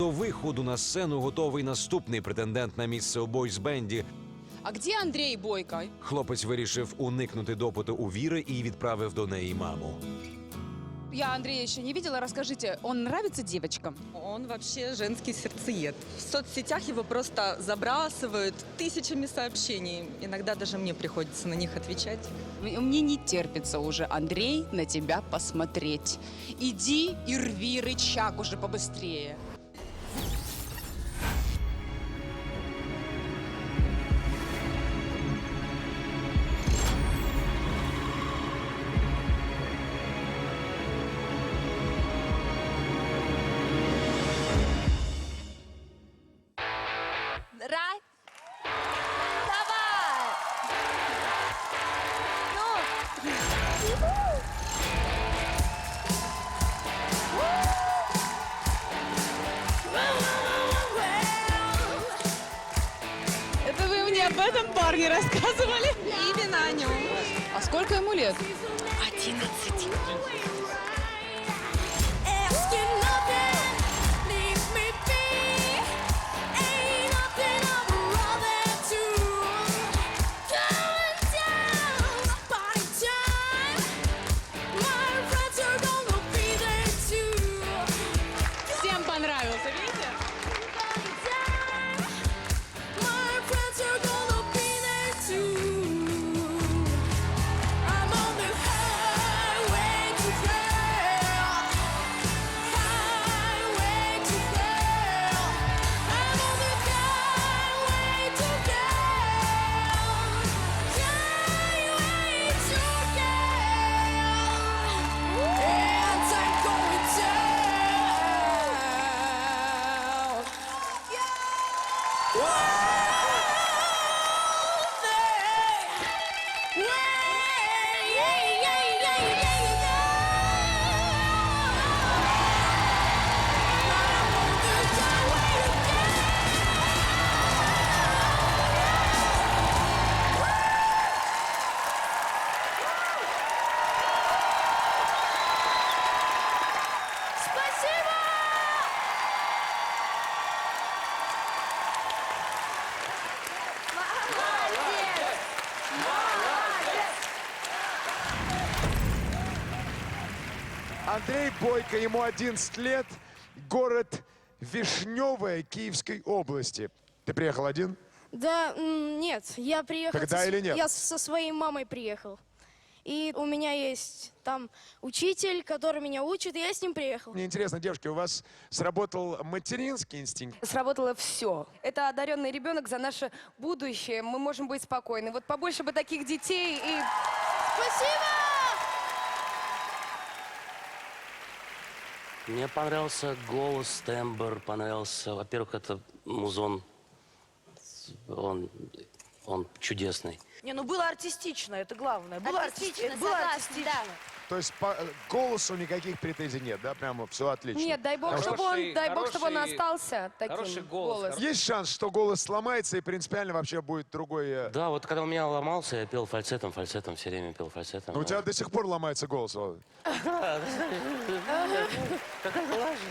До виходу на сцену готовий наступний претендент на місце у бойсбенді. А где Андрей Бойко? Хлопець вирішив уникнути допиту у віри і відправив до неї маму. Я Андрея еще не видела. Расскажите, он нравится девочкам? Он вообще женский сердцеед. В соцсетях его просто забрасывают тысячами сообщений. Иногда даже мне приходится на них отвечать. М- Мне не терпится уже, Андрей, на тебя посмотреть. Иди и рви рычаг уже побыстрее. Раз. Давай. Ну. Это вы мне об этом парне рассказывали? Именно о нем. А сколько ему лет? Asking Андрей Бойко, ему 11 лет, город Вишневая Киевской области. Ты приехал один? Да, нет, я приехал... Тогда со, или нет? Я со своей мамой приехал. И у меня есть там учитель, который меня учит, и я с ним приехал. Мне интересно, девушки, у вас сработал материнский инстинкт? сработало все. Это одаренный ребенок за наше будущее. Мы можем быть спокойны. Вот побольше бы таких детей и Спасибо! Мне понравился голос, тембр, понравился. Во-первых, это музон. Он, он чудесный. Не, ну было артистично, это главное. Было Артистично, артистично. Было согласна, артистично. да. То есть по э, голосу никаких претензий нет, да? Прямо все отлично. нет, дай бог, чтобы что он, дай бог, чтобы он хороший- остался таким хороший голос. Есть шанс, что голос сломается и принципиально вообще будет другой... э, Да, вот когда у меня ломался, я пел фальцетом, фальцетом, все время пел фальцетом. Но у тебя до сих пор ломается голос. Володя.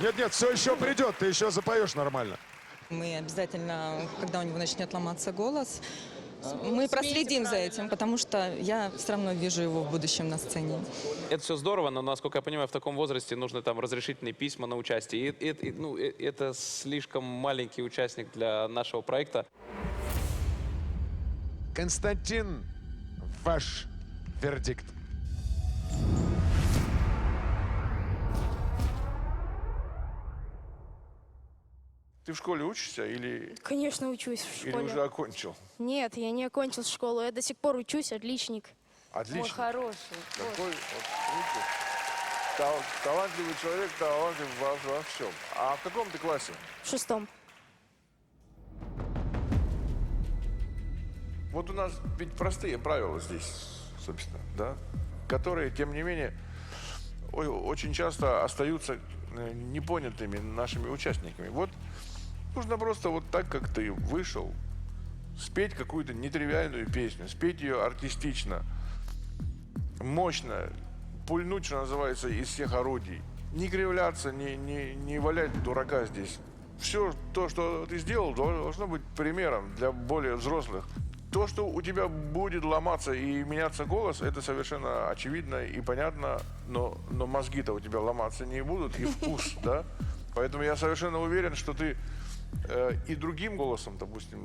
Нет, нет, все еще придет, ты еще запоешь нормально. Мы обязательно, когда у него начнет ломаться голос, мы проследим за этим, потому что я все равно вижу его в будущем на сцене. Это все здорово, но, насколько я понимаю, в таком возрасте нужны там разрешительные письма на участие. И, и- и, ну, и- это слишком маленький участник для нашего проекта. Константин, ваш вердикт. Ты в школе учишься или, Конечно, учусь в или школе. уже окончил? Нет, я не окончил школу, я до сих пор учусь, отличник. Отлично. хороший. Такой, вот, видите, та- талантливый человек, талантлив во, во всем. А в каком ты классе? В шестом. Вот у нас ведь простые правила здесь, собственно, да? Которые, тем не менее, ой, очень часто остаются э, непонятыми нашими участниками. Вот нужно просто вот так, как ты вышел, спеть какую-то нетривиальную песню, спеть ее артистично, мощно, пульнуть, что называется, из всех орудий. Не кривляться, не, не, не валять дурака здесь все то, что ты сделал, должно быть примером для более взрослых. То, что у тебя будет ломаться и меняться голос, это совершенно очевидно и понятно, но, но мозги-то у тебя ломаться не будут, и вкус, да? Поэтому я совершенно уверен, что ты и другим голосом, допустим,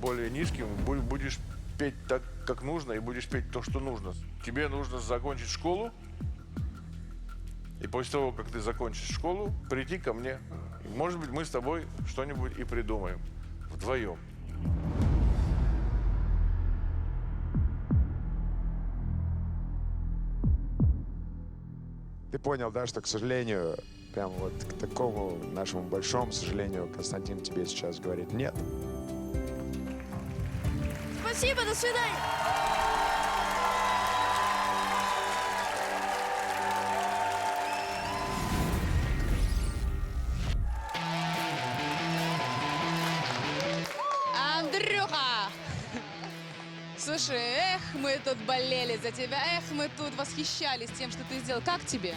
более низким, бу- будешь петь так, как нужно, и будешь петь то, что нужно. Тебе нужно закончить школу, и после того, как ты закончишь школу, прийти ко мне. Может быть, мы с тобой что-нибудь и придумаем вдвоем. Ты понял, да, что, к сожалению, прям вот к такому нашему большому сожалению, Константин тебе сейчас говорит нет. Спасибо, до свидания. Андрюха! Слушай, эх, мы тут болели за тебя, эх, мы тут восхищались тем, что ты сделал. Как тебе?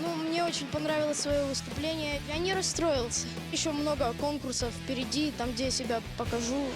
Ну, мне очень понравилось свое выступление. Я не расстроился. Еще много конкурсов впереди, там, где я себя покажу.